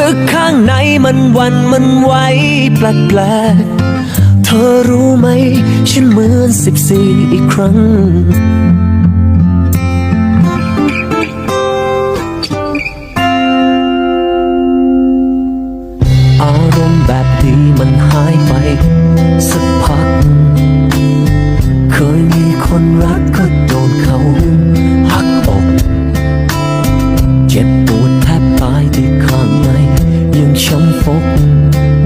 ลึกๆข้างในมันวันมันไหวแปลกๆ เธอรู้ไหม ฉันเหมือนสิบสี่อีกครั้ง อารมณ์แบบดีมันหายไป สักพัก เคยมีคนรักก็โดนเขา 哦